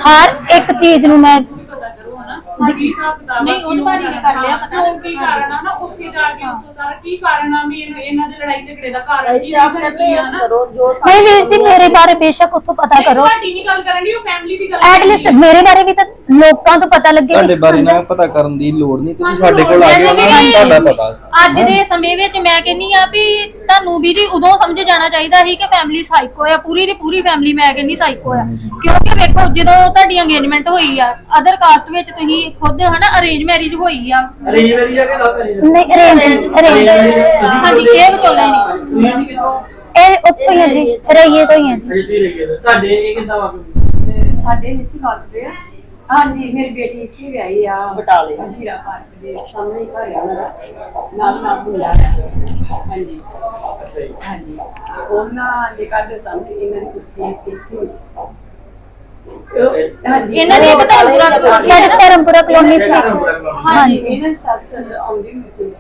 ਹਰ ਇੱਕ ਚੀਜ਼ ਨੂੰ ਮੈਂ ਨਹੀਂ, ਉਹ ਭਾਜੀ ਨੇ ਕਰ ਲਿਆ। ਪਤਾ। ਕਿਉਂ ਕੀ ਕਾਰਨ ਆ ਨਾ ਉੱਥੇ ਜਾ ਕੇ ਉੱਥੋਂ ਸਾਰਾ ਕੀ ਕਾਰਨ ਆ ਵੀ ਇਹ- ਇਹਨਾਂ ਦੇ ਲੜਾਈ ਝਗੜੇ ਦਾ ਕਾਰਨ ਕੀ ਕਹਿੰਦੇ ਕੀ ਆ ਆ ਨਾ? ਕਰੋ ਜੋ ਨਹੀਂ ਵੀਰ ਜੀ ਮੇਰੇ ਬਾਰੇ ਬੇਸ਼ੱਕ ਉੱਥੋਂ ਪਤਾ ਕਰੋ। ਤੁਹਾਡੀ ਨਹੀਂ ਗੱਲ ਕਰਨ ਦੀ ਉਹ ਫੈਮਿਲੀ ਦੀ ਗੱਲ ਐਟ ਲੀਸਟ ਮੇਰੇ ਬਾਰੇ ਵੀ ਤਾਂ ਲੋਕਾਂ ਤੋਂ ਪਤਾ ਲੱਗੇ ਤੁਹਾਡੇ ਬਾਰੇ ਨਾ ਪਤਾ ਕਰਨ ਦੀ ਲੋੜ ਨਹੀਂ ਤੁਸੀਂ ਸਾਡੇ ਕੋਲ ਆ ਜਾਓ ਵੀਰੇ, ਤੁਹਾਡਾ ਪਤਾ। ਅੱਜ ਦੇ ਸਮੇਂ ਵਿੱਚ ਮੈਂ ਕਹਿੰਨੀ ਆ ਵੀ ਤੁਹਾਨੂੰ ਵੀ ਜੀ ਉਦੋਂ ਸਮਝ ਜਾਣਾ ਚਾਹੀਦਾ ਸੀ ਕਿ ਫੈਮਿਲੀ ਸਾਈਕੋ ਆ ਪੂਰੀ ਦੀ ਪੂਰੀ ਫੈਮਿਲੀ ਮੈਂ ਕਹਿੰਨੀ ਸਾਈਕੋ ਆ। ਕਿਉਂਕਿ ਵੇਖੋ ਜਦੋਂ ਤੁਹਾਡੀ ਅੰਗੇਜਮੈਂਟ ਹੋਈ ਆ ਅਦਰ ਕਾਸਟ ਵਿੱਚ ਤੁਸੀਂ ਖੁਦ ਹਨਾ ਅਰੇਂਜ ਮੈਰਿਜ ਹੋਈ ਆ। ਅਰੇਂਜ ਮੈਰਿਜ ਆ ਕਿ ਲਵ ਮੈਰਿਜ ਨਹੀਂ ਅਰੇਂਜ ਅਰੇਂਜ ਹਾਂਜੀ ਇਹ ਵਿਚੋਲੇ ਨਹੀਂ ਤੁਸੀਂ ਨਹੀਂ ਕਿਤੋਂ ਇਹ ਉੱਥੋਂ ਹੀ ਆ ਜੀ ਰਈਏ ਤੋਂ ਹੀ ਆ ਜੀ। ਅਜੇ ਤੁਸੀਂ ਰਹੀ ਹੈ ਤੁਹਾਡੇ ਇਹ ਕਿੱਦਾਂ ਵਾ ਸਾਡੇ ਨਹੀਂ ਸੀ ਲੱਗਦੇ ਆ ਹਾਂਜੀ ਮੇਰੀ ਬੇਟੀ ਇੱਥੇ ਵਿਆਹੀ ਆ। ਬਟਾਲੇ। ਜੀਰਾ ਪਾਰਕ ਦੇ ਸਾਹਮਣੇ ਘਰ ਆ ਉਹਨਾਂ ਦਾ ਨਾਲ ਨਾਲ ਹੁੰਦਾ ਹਾਂਜੀ। ਹਾਂਜੀ। ਉਹਨਾਂ ਦੇ ਘਰ ਦੇ ਸਾਹਮਣੇ ਇਹਨਾਂ ਦੀ ਕੁੱਤੀ ਇੱਥੇ ਉਹ- ਹਾਂਜੀ। ਇਹਨਾਂ ਦੀ ਇੱਕ ਤਾਂ ਪੂਰਾ ਸਾਡੇ ਧਰਮਪੁਰਾ ਕਲੋਨੀ ਚ। ਹਾਂਜੀ। ਇਹਨਾਂ ਦੀ ਸੱਸ ਆਉਂਦੀ ਹੁੰਦੀ ਸੀ।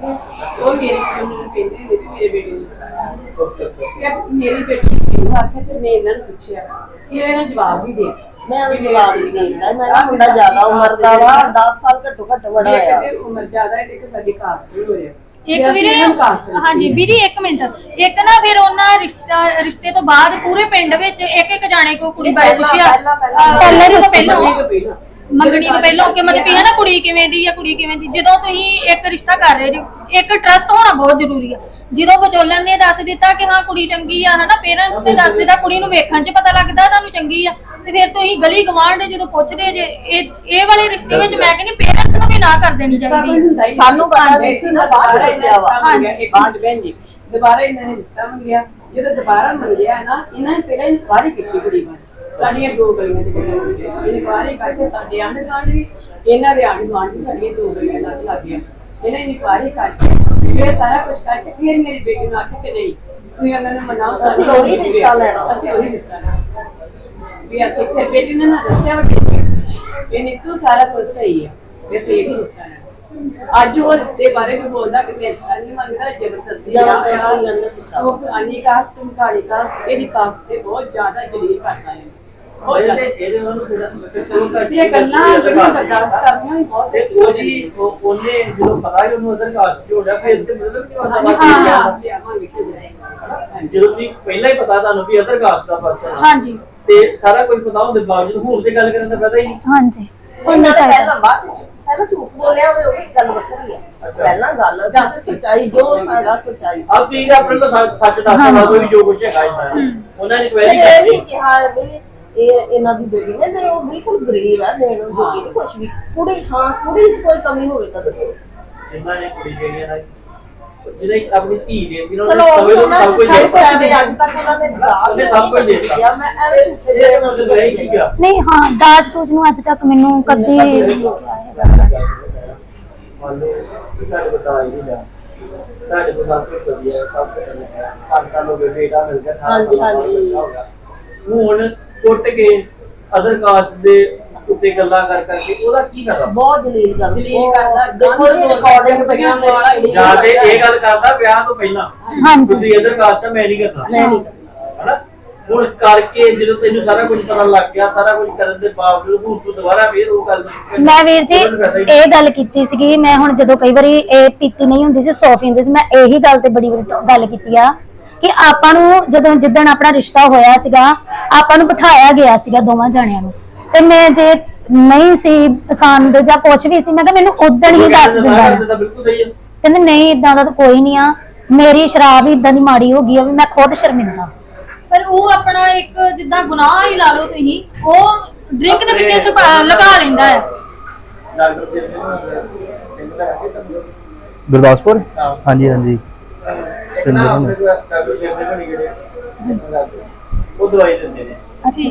ਉਹ ਮੇਰੇ ਮੈਨੂੰ ਕਹਿੰਦੇ ਨੇ ਵੀ ਮੇਰੇ ਬੇਟੇ ਨੂੰ ਸਿਖਾਇਆ ਕਿ ਮੇਰੀ ਬੇਟੀ ਮੈਨੂੰ ਆਖਿਆ ਤੇ ਮੈਂ ਇਹਨਾਂ ਨੂੰ ਪੁੱਛਿਆ। ਇਹ ਇਹਨਾਂ ਜਵਾਬ ਵੀ ਦੇ ਮੈਂ ਵੀ ਜਵਾਬ ਨਹੀਂ ਦਿੰਦਾ ਮੈਂ ਨਾ ਮੁੰਡਾ ਜ਼ਿਆਦਾ ਉਮਰ ਦਾ ਵਾ 10 ਸਾਲ ਘੱਟੋ ਘੱਟ ਬੜਾ ਆ। ਉਮਰ ਜ਼ਿਆਦਾ ਹੈ ਕਿ ਸਾਡੀ ਕਾਸਟ ਨਹੀਂ ਹੋਇਆ ਇੱਕ ਵੀਰੇ ਹਾਂਜੀ ਵੀਰੇ ਇੱਕ ਮਿੰਟ। ਇੱਕ ਨਾ ਫਿਰ ਉਹਨਾਂ ਰਿਸ਼ਤਾ ਰਿਸ਼ਤੇ ਤੋਂ ਬਾਅਦ ਪੂਰੇ ਪਿੰਡ ਵਿੱਚ ਇੱਕ ਇੱਕ ਜਾਣੇ ਕੋ ਕੁੜੀ ਬਾਰੇ ਪੁੱਛਿਆ। ਪਹਿਲਾਂ- ਪਹਿਲਾਂ- ਮੰਗਣੀ ਤੋਂ ਪਹਿਲਾਂ। ਕਿ ਮਤਲਬ ਵੀ ਹੈ ਨਾ ਕੁੜੀ ਕਿਵੇਂ ਦੀ ਆ ਕੁੜੀ ਕਿਵੇਂ ਦੀ? ਜਦੋਂ ਤੁਸੀਂ ਇੱਕ ਰਿਸ਼ਤਾ ਕਰ ਰਹੇ ਹੋ ਇੱਕ ਟਰਸਟ ਹੋਣਾ ਬਹੁਤ ਜ਼ਰੂਰੀ ਆ। ਜਦੋਂ ਵਿਚੋਲਨ ਨੇ ਦੱਸ ਦਿੱਤਾ ਕਿ ਹਾਂ ਕੁੜੀ ਚੰਗੀ ਆ ਹਨਾ ਪੇਰੈਂਟਸ ਨੇ ਦੱਸ ਦਿੱਤਾ ਕੁੜੀ ਨੂੰ ਵੇਖਣ 'ਚ ਪਤਾ ਲੱਗਦਾ ਤੁਹਾਨੂੰ ਚੰਗੀ ਆ। ਤੇ ਫਿਰ ਤੁਸੀਂ ਗਲੀ ਗਵਾਂਢ ਜਦੋਂ ਪੁੱਛਦੇ ਜੇ ਇਹ ਇਹ ਵਾਲੇ ਰਿਸ਼ਤੇ ਵਿੱਚ ਮੈਂ ਕਹਿੰਦੀ ਪੇਰੈਂਟਸ ਨੂੰ ਵੀ ਨਾ ਕਰ ਦੇਣੀ ਚਾਹੀਦੀ। ਸਾਨੂੰ ਪਤਾ ਨਹੀਂ ਸੀ ਨਾ ਬਾਹਰ ਦੱਸਿਆ ਵਾ ਇੱਕ ਮਿੰਟ ਭੈਣ ਜੀ ਦੁਬਾਰਾ ਇਹਨਾਂ ਨੇ ਰਿਸ਼ਤਾ ਮੰਗਿਆ ਜਦੋਂ ਦੁਬਾਰਾ ਮੰਗਿਆ ਨਾ ਇਹਨਾਂ ਨੇ ਪਹਿਲਾਂ ਇਨਕੁਆਰੀ ਕੀਤੀ ਕੁੜੀ ਬਾਰੇ ਸਾਡੀਆਂ ਦੋ ਗਲੀਆਂ ਦੇ ਵਿੱਚ ਇਨਕੁਆਰੀ ਕਰਕੇ ਸਾਡੇ ਆਂਢ ਗੁਆਂਢ ਵੀ ਇਹਨਾਂ ਦੇ ਆਂਢ ਗੁਆਂਢ ਵੀ ਸਾਡੀਆਂ ਦੋ ਗਲੀਆਂ ਲੱਗ ਲੱਗ ਗਈਆਂ। ਇਹਨਾਂ ਨੇ ਇਨਕੁਆਰੀ ਕਰਕੇ ਇਹ ਸਾਰਾ ਕੁਝ ਕਰਕੇ ਫਿਰ ਮੇਰੀ ਬੇਟੀ ਨੂੰ ਆਖਿਆ ਕਿ ਨਹੀਂ ਤੁਸੀਂ ਉਹਨਾਂ ਨੂੰ ਮਨਾਓ ਅਸੀਂ ਉਹੀ ਰਿਸ਼ਤਾ ਲੈਣਾ। ਅਸੀਂ ਉਹੀ ਰਿਸ਼ਤਾ ਲੈਣਾ। ਵੀ ਅਸੀਂ ਫਿਰ ਬੇਟੀ ਨੇ ਨਾ ਦੱਸਿਆ ਵੱਡੀ ਬੇਟੀ ਇਹ ਨੀਤੂ ਸਾਰਾ ਕੁਝ ਸਹੀ ਹੈ ਇਹ ਸਹੀ ਹੀ ਰਿਸ਼ਤਾ ਲੈਣਾ ਅੱਜ ਉਹ ਰਿਸ਼ਤੇ ਬਾਰੇ ਵੀ ਬੋਲਦਾ ਕਿ ਮੈਂ ਰਿਸ਼ਤਾ ਨਹੀਂ ਮੰਗਦਾ ਜ਼ਬਰਦਸਤੀ ਆ ਉਹ ਅਨੀ ਕਾਸਟ ਤੁਮ ਕਾਲੀ ਕਾਸਟ ਇਹਦੀ ਕਾਸਟ ਤੇ ਬਹੁਤ ਜ਼ਿਆਦਾ ਜਲੀਲ ਕਰਦਾ ਹੈ। ਬਹੁਤ ਜ਼ਿਆਦਾ। ਇਹਦੇ ਉਹਨੂੰ ਫਿਰ ਇਹ ਗੱਲਾਂ ਜਿਹੜੀਆਂ ਬਰਦਾਸ਼ਤ ਕਰਦੀਆਂ ਵੀ ਬਹੁਤ ਉਹ- ਉਹਨੇ ਜਦੋਂ ਪਤਾ ਕਿ ਉਹਨੂੰ ਅਦਰ ਕਾਸਟ ਚ ਹੋ ਗਿਆ ਫਿਰ ਤੇ ਮਤਲਬ ਕਿ ਉਹ ਹਾਂ। ਜਦੋਂ ਤੁਸੀਂ ਪਹਿਲਾਂ ਹੀ ਪਤਾ ਤੁਹਾਨੂੰ ਵੀ ਅਦਰ ਕਾਸਟ ਦਾ ਪਰਸਨ ਹਾਂਜੀ। ਤੇ ਸਾਰਾ ਕੁਝ ਪਤਾ ਹੁੰਦੇ ਬਾਵਜੂਦ ਹੁਣ ਤੇ ਗੱਲ ਕਰਨ ਦਾ ਪਤਾ ਹੀ ਨਹੀਂ। ਹਾਂਜੀ। ਉਹਨਾਂ ਨੇ ਪਹਿਲਾਂ ਬਾਅਦ ਵਿੱਚ ਪਹਿਲਾਂ ਝੂਠ ਬੋਲਿਆ ਹੋਵੇ ਉਹ ਵੀ ਗੱਲ ਵੱਖਰੀ ਆ। ਪਹਿਲਾਂ ਗੱਲ ਦੱਸ ਸੱਚਾਈ ਜੋ ਸਾਡਾ ਸੱਚਾਈ। ਆਪ ਤੁਸੀਂ ਤਾਂ ਆਪਣੇ ਨੂੰ ਸੱਚ ਸੱਚ ਦੱਸਦੇ ਬਾਅਦ ਵੀ ਜੋ ਕੁਝ ਹੈਗਾ ਇੰਨਾ ਉਹਨਾਂ ਨੇ ਫਿਰ ਕੁਐਰੀ ਇਹ ਵੀ ਕਿਹਾ ਵੀ ਇਹ ਇਹਨਾਂ ਦੀ ਬੇਟੀ ਨੇ ਤੇ ਉਹ ਬਿਲਕੁਲ ਗਰੀਬ ਹੈ ਦੇਣ ਨੂੰ ਜੋਗੀ ਨਹੀਂ ਕੁਛ ਵੀ। ਕੁੜੀ ਹਾਂ ਕੁੜੀ 'ਚ ਕੋਈ ਕਮੀ ਹੋਵੇ ਤਾਂ ਦੱਸੋ। ਜਿੰਨਾ ਨੇ ਕੁੜੀ ਜਿਹੜੀ ਹੈ ਨਾ ਜਿਹਨੇ ਆਪਣੀ ਧੀ ਦੇ ਦਿੱਤੀ ਚਲੋ ਉਹ ਵੀ ਉਹਨਾਂ ਸਭ ਕੁਝ ਨੇ ਦੇ ਸਭ ਦਿੱਤਾ ਕੁਝ ਦੇ ਅੱਜ ਤੱਕ ਉਹਨਾਂ ਨੇ ਦਾਜ ਉਹਨੇ ਸਭ ਕੁਝ ਦੇ ਦਿੱਤਾ। ਦਿੱਤਾ। ਮੈਂ ਐਵੇਂ ਝੂਠੇ ਇਹ ਤਾਂ ਮਤਲਬ ਹੈ ਹੀ ਗਿਆ ਨਹੀਂ ਹਾਂ ਦਾਜ ਦੂਜ ਨੂੰ ਅੱਜ ਤੱਕ ਮੈਨੂੰ ਕਦੀ ਮੰਨ ਲਓ ਕਿ ਕੋਲ ਦਵਾਈ ਨਹੀਂ ਲਿਆ ਸਾਡੇ ਕੋਲ ਸਭ ਕੁਝ ਵਧੀਆ ਹੈ ਸਭ ਕੁਝ ਹੈ ਪੰਜ ਸਾਲ ਹੋ ਗਏ ਬੇਟਾ ਮਿਲ ਗਿਆ ਹਾਂਜੀ, ਦਾ ਹਾਂਜੀ। ਹੋ। ਹੁਣ ਟੁੱਟ ਕੇ ਅਦਰ ਕਾਸਟ ਦੇ ਉੱਤੇ ਗੱਲਾਂ ਕਰ ਕਰਕੇ ਉਹਦਾ ਕੀ ਫਾਇਦਾ? ਬਹੁਤ ਜਲੀਲ ਗੱਲ ਜਲੀਲ ਕਰਦਾ, ਦੇਖੋ ਇਹ ਰਿਕਾਰਡਿੰਗ ਪਈਆਂ ਮੇਰੀ ਜਾ ਕੇ ਇਹ ਗੱਲ ਕਰਦਾ ਵਿਆਹ ਤੋਂ ਪਹਿਲਾਂ। ਹਾਂਜੀ। ਤੁਸੀਂ ਅਦਰ ਕਾਸਟ ਮੈਂ ਨਹੀਂ ਕਰਨਾ ਮੈਂ ਨਹੀਂ ਹਨਾ? ਹੁਣ ਕਰਕੇ ਜਦੋਂ ਤੈਨੂੰ ਸਾਰਾ ਕੁਝ ਪਤਾ ਲੱਗ ਗਿਆ ਸਾਰਾ ਕੁਝ ਕਰਨ ਦੇ ਬਾਵਜੂਦ ਹੁਣ ਤੂੰ ਦੁਬਾਰਾ ਫੇਰ ਉਹ ਗੱਲ ਮੈਂ ਵੀਰ ਜੀ। ਇਹ ਗੱਲ ਕੀਤੀ ਸੀਗੀ ਮੈਂ ਹੁਣ ਜਦੋਂ ਕਈ ਵਾਰੀ ਇਹ ਪੀਤੀ ਨਹੀਂ ਹੁੰਦੀ ਸੀ ਸੌਫੀ ਹੁੰਦੀ ਸੀ ਮੈਂ ਇਹੀ ਗੱਲ ਤੇ ਬੜੀ ਵਾਰੀ ਗੱਲ ਕੀਤੀ ਆ ਕਿ ਆਪਾਂ ਨੂੰ ਜਦੋਂ ਜਿੱਦਣ ਆਪਣਾ ਰਿਸ਼ਤਾ ਹੋਇਆ ਸੀਗਾ ਆਪਾਂ ਨੂੰ ਬਿਠਾਇਆ ਗਿਆ ਸੀਗਾ ਦੋਵਾਂ ਜਣਿਆਂ ਨੂੰ। ਤੇ ਮੈਂ ਜੇ ਨਹੀਂ ਸੀ ਪਸੰਦ ਜਾਂ ਕੁਝ ਵੀ ਸੀ ਮੈਂ ਕਿਹਾ ਮੈਨੂੰ ਉਦੋਂ ਹੀ ਦੱਸ ਦਿੰਦਾ। ਤਾਂ ਬਿਲਕੁਲ ਸਹੀ ਹੈ ਕਹਿੰਦੇ ਨਹੀਂ ਇਦਾਂ ਦਾ ਤਾਂ ਕੋਈ ਨਹੀਂ ਆ। ਮੇਰੀ ਸ਼ਰਾਬ ਹੀ ਇਦਾਂ ਦੀ ਮਾੜੀ ਹੋ ਗਈ ਆ ਵੀ ਮੈਂ ਖੁਦ ਸ਼ਰਮਿੰਦਾ। ਪਰ ਉਹ ਆਪਣਾ ਇੱਕ ਜਿੱਦਾਂ ਗੁਨਾਹ ਹੀ ਲਾ ਲਓ ਤੁਸੀਂ ਉਹ ਡਰਿੰਕ ਦੇ ਪਿੱਛੇ ਛੁਪਾ- ਲਗਾ ਲੈਂਦਾ ਹੈ। ਡਾਕਟਰ ਸਿੰਘ ਸਿੰਘ ਦਾ ਰੱਖੇ ਤਾਂ ਗੁਰਦਾਸਪੁਰ? ਹਾਂ। ਹਾਂਜੀ ਹਾਂਜੀ। ਡਾਕਟਰ ਸਿੰਘ ਉਹ ਦਵਾਈ ਦਿੰਦੇ ਨੇ। ਅੱਛਾ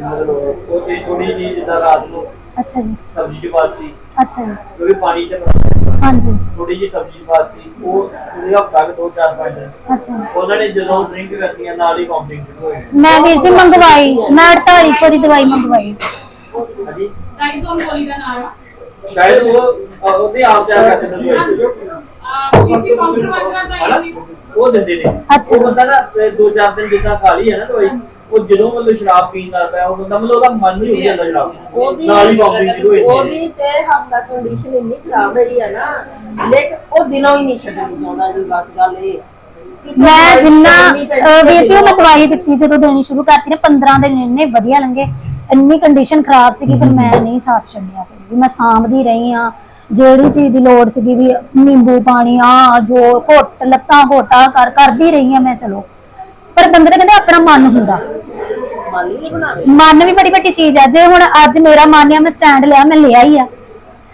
ਮਤਲਬ ਉਹ ਤੇ ਥੋੜੀ ਜੀ ਜਿੱਦਾਂ ਰਾਤ ਨੂੰ ਅੱਛਾ ਜੀ। ਸਬਜ਼ੀ ਚ ਪਾਤੀ ਅੱਛਾ ਜੀ। ਕਿਉਂਕਿ ਪਾਣੀ ਚ ਹਾਂਜੀ। ਥੋੜੀ ਜੀ। ਸਬਜ਼ੀ ਪਾਤੀ ਉਹ ਉਹਦੇ ਹਫਤਾ ਕੁ ਦੋ ਚਾਰ ਪੰਜ ਦਿਨ ਅੱਛਾ ਉਹਨਾਂ ਨੇ ਜਦੋਂ ਡਰਿੰਕ ਕਰਨੀਆਂ ਨਾਲ ਹੀ ਕਾਉਂਟਿੰਗ ਸ਼ੁਰੂ ਹੋਈ ਮੈਂ ਵੀਰ ਜੀ ਮੰਗਵਾਈ ਮੈਂ 4800 ਦੀ ਦਵਾਈ ਮੰਗਵਾਈ। ਹਾਂਜੀ ਡਾਈਜ਼ੋਨ ਗੋਲੀ ਦਾ ਨਾਮ ਆ ਸ਼ਾਇਦ ਉਹ ਉਹਦੇ ਆਪ ਤਿਆਰ ਕਰਦੇ ਨੇ। ਦਵਾਈ ਸੀਸੀ ਹਨਾ? ਟਰਾਈ ਉਹ ਦਿੰਦੇ ਨੇ ਉਹ। ਬੰਦਾ ਨਾ ਦੋ ਚਾਰ ਦਿਨ ਜਿੱਦਾਂ ਖਾ ਲਈ ਹੈ ਨਾ ਦਵਾਈ ਉਹ ਜਦੋਂ ਮਤਲਬ ਸ਼ਰਾਬ ਪੀਣ ਲੱਗਾ ਉਹ ਬੰਦਾ ਮਤਲਬ ਉਹਦਾ ਮਨ ਨਹੀਂ ਹੋ ਜਾਂਦਾ ਸ਼ਰਾਬ ਉਹਦੀ। ਨਾਲ ਹੀ ਕਾਉਂਟਿੰਗ ਸ਼ੁਰੂ ਹੋ ਜਾਂਦੀ ਹੈ। ਉਹਦੀ ਤੇ ਹਫਤਾ ਕੰਡੀਸ਼ਨ ਇੰਨੀ ਖਰਾਬ ਰਹੀ ਹੈ ਨਾ ਲੇਕਿਨ ਉਹ ਦਿਨੋਂ ਹੀ ਨਹੀਂ ਛੱਡਣੀ ਚਾਹੁੰਦਾ ਜੀ ਬਸ ਗੱਲ ਇਹ। ਮੈਂ ਜਿੰਨਾ ਉਹ ਮੈਂ। ਦਵਾਈ ਦਿੱਤੀ ਜਦੋਂ ਦੇਣੀ ਸ਼ੁਰੂ ਕਰਤੀ ਨਾ 15 ਦਿਨ ਇੰਨੇ ਵਧੀਆ ਲੰਗੇ ਇੰਨੀ ਕੰਡੀਸ਼ਨ ਖਰਾਬ ਸੀਗੀ ਪਰ ਮੈਂ ਨਹੀਂ ਸਾਥ ਛੱਡਿਆ ਫਿਰ ਵੀ। ਮੈਂ ਸਾਂਭਦੀ ਰਹੀ ਆ। ਜਿਹੜੀ ਚੀਜ਼ ਦੀ ਲੋੜ ਸੀਗੀ ਵੀ ਨਿੰਬੂ ਪਾਣੀ ਆ ਜੋ ਘੁੱਟ ਲੱਤਾਂ ਘੋਟਾ ਕਰ ਕਰਦੀ ਰਹੀ ਆ ਮੈਂ ਚਲੋ। ਪਰ ਬੰਦੇ ਦਾ ਕਹਿੰਦੇ ਆਪਣਾ ਮਨ ਹੁੰਦਾ। ਮਨ ਵੀ ਬੜੀ ਵੱਡੀ ਚੀਜ਼ ਆ। ਜੇ ਹੁਣ ਅੱਜ ਮੇਰਾ ਮਨ ਆ ਮੈਂ ਸਟੈਂਡ ਲਿਆ ਮੈਂ ਲਿਆ ਹੀ ਆ।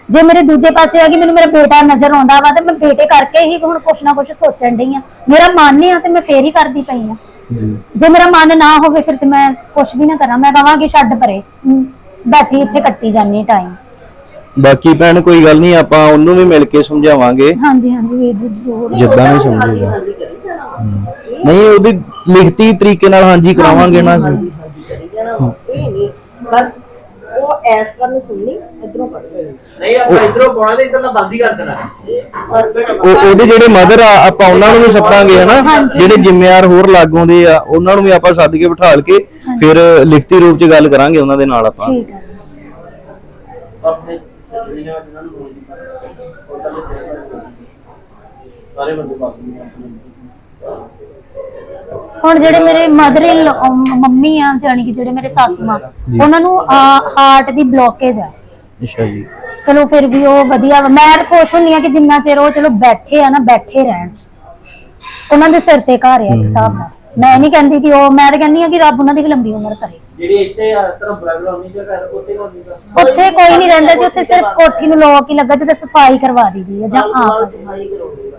ਜੇ ਮੇਰੇ ਦੂਜੇ ਪਾਸੇ ਆ ਕਿ ਮੈਨੂੰ ਮੇਰਾ ਬੇਟਾ ਨਜ਼ਰ ਆਉਂਦਾ ਵਾ ਤੇ ਮੈਂ ਬੇਟੇ ਕਰਕੇ ਹੀ ਹੁਣ ਕੁਛ ਨਾ ਕੁਛ ਸੋਚਣ ਡਈ ਆ। ਮੇਰਾ ਮਨ ਹੀ ਆ ਤੇ ਮੈਂ ਫੇਰ ਹੀ ਕਰਦੀ ਪਈ ਆ। ਜੀ। ਜੇ ਮੇਰਾ ਮਨ ਨਾ ਹੋਵੇ ਫਿਰ ਤੇ ਮੈਂ ਕੁਛ ਵੀ ਨਾ ਕਰਾਂ। ਮੈਂ ਕਹਾਂਗੀ ਛੱਡ ਪਰੇ। ਬੈਠੀ ਇੱਥੇ ਕੱਟੀ ਜਾਨੀ ਟਾਈਮ ਬਾਕੀ ਭੈਣ ਕੋਈ ਗੱਲ ਨਹੀਂ ਆਪਾਂ ਉਹਨੂੰ ਵੀ ਮਿਲ ਕੇ ਸਮਝਾਵਾਂਗੇ। ਹਾਂਜੀ ਹਾਂਜੀ ਵੀਰ ਜੀ ਜ਼ਰੂਰ। ਜਿੱਦਾਂ ਵੀ ਸਮਝੇਗਾ। ਹਾਂਜੀ ਕਰੀ ਜਾਣਾ। ਨਹੀਂ ਉਹਦੀ ਲਿਖਤੀ ਤਰੀਕੇ ਨਾਲ ਹਾਂਜੀ ਕਰਾਵਾਂਗੇ ਨਾ। ਹਾਂਜੀ ਹਾਂਜੀ ਕਰੀ ਜਾਣਾ ਇਹ ਨਹੀਂ। ਬਸ ਉਹ ਐਸ ਕਰਨ ਸੁਣਨੀ ਇਧਰੋਂ ਪੜ੍ਹਦੇ ਨਹੀਂ ਆਪਾਂ ਇਧਰੋਂ ਪਾਉਣਾ ਤੇ ਇਧਰਲਾ ਬੰਦ ਹੀ ਕਰ ਦੇਣਾ। ਉਹ ਉਹਦੇ ਜਿਹੜੇ ਮਦਰ ਆ ਆਪਾਂ ਉਹਨਾਂ ਨੂੰ ਵੀ ਸੱਦਾਂਗੇ ਹਨਾ? ਜਿਹੜੇ ਜ਼ਿੰਮੇਵਾਰ ਹੋਰ ਲਾਗੋਂਦੇ ਆ ਉਹਨਾਂ ਨੂੰ ਵੀ ਆਪਾਂ ਸੱਦ ਕੇ ਬਿਠਾਲ ਕੇ ਫਿਰ ਲਿਖਤੀ ਰੂਪ 'ਚ ਗੱਲ ਕਰਾਂਗੇ ਉਹਨਾਂ ਦੇ ਨਾਲ ਆਪਾਂ। ਠੀਕ ਹੈ ਜੀ। ਆਪਣੇ ਸਰਟੀਫਿਕੇਟ ਜਿਹਨਾਂ ਨੂੰ ਸਾਰੇ ਬੰਦੇ ਬਾਕੀ ਹੁਣ ਜਿਹੜੇ ਮੇਰੇ ਮਦਰ ਇਨ ਮੰਮੀ ਆ ਜਾਨੀ ਕਿ ਜਿਹੜੇ ਮੇਰੇ ਸਾਸੂ ਮਾਂ ਉਹਨਾਂ ਨੂੰ ਹਾਰਟ ਦੀ ਬਲੋਕੇਜ ਆ। ਅੱਛਾ ਜੀ। ਚਲੋ ਫਿਰ ਵੀ ਉਹ ਵਧੀਆ ਵਾ। ਮੈਂ ਤਾਂ ਖੁਸ਼ ਹੁੰਨੀ ਆ ਕਿ ਜਿੰਨਾ ਚਿਰ ਉਹ ਚਲੋ ਬੈਠੇ ਆ ਨਾ ਬੈਠੇ ਰਹਿਣ। ਉਹਨਾਂ ਦੇ ਸਿਰ ਤੇ ਘਰ ਆ ਇੱਕ ਹਿਸਾਬ ਦਾ ਮੈਂ ਨਹੀਂ ਕਹਿੰਦੀ ਕਿ ਉਹ ਮੈਂ ਤਾਂ ਕਹਿੰਦੀ ਆ ਕਿ ਰੱਬ ਉਹਨਾਂ ਦੀ ਵੀ ਲੰਬੀ ਉਮਰ ਕਰੇ। ਜਿਹੜੀ ਇੱਥੇ ਆ ਬਲੱਡ ਲਾਉਣੀ ਜਾਂ ਘਰ ਉੱਥੇ ਕੋਲ ਨਹੀਂ ਉੱਥੇ ਕੋਈ ਨਹੀਂ ਰਹਿੰਦਾ ਜੀ ਉੱਥੇ ਸਿਰਫ ਕੋਠੀ ਨੂੰ ਲੋਕ ਹੀ ਲੱਗਾ ਜਿੱਥੇ ਸਫ਼ਾਈ ਕਰਵਾ ਦੀਦੀ ਹੈ ਜਾਂ ਆਪ ਸਫ਼ਾਈ ਕਰਾਉਂਦੇ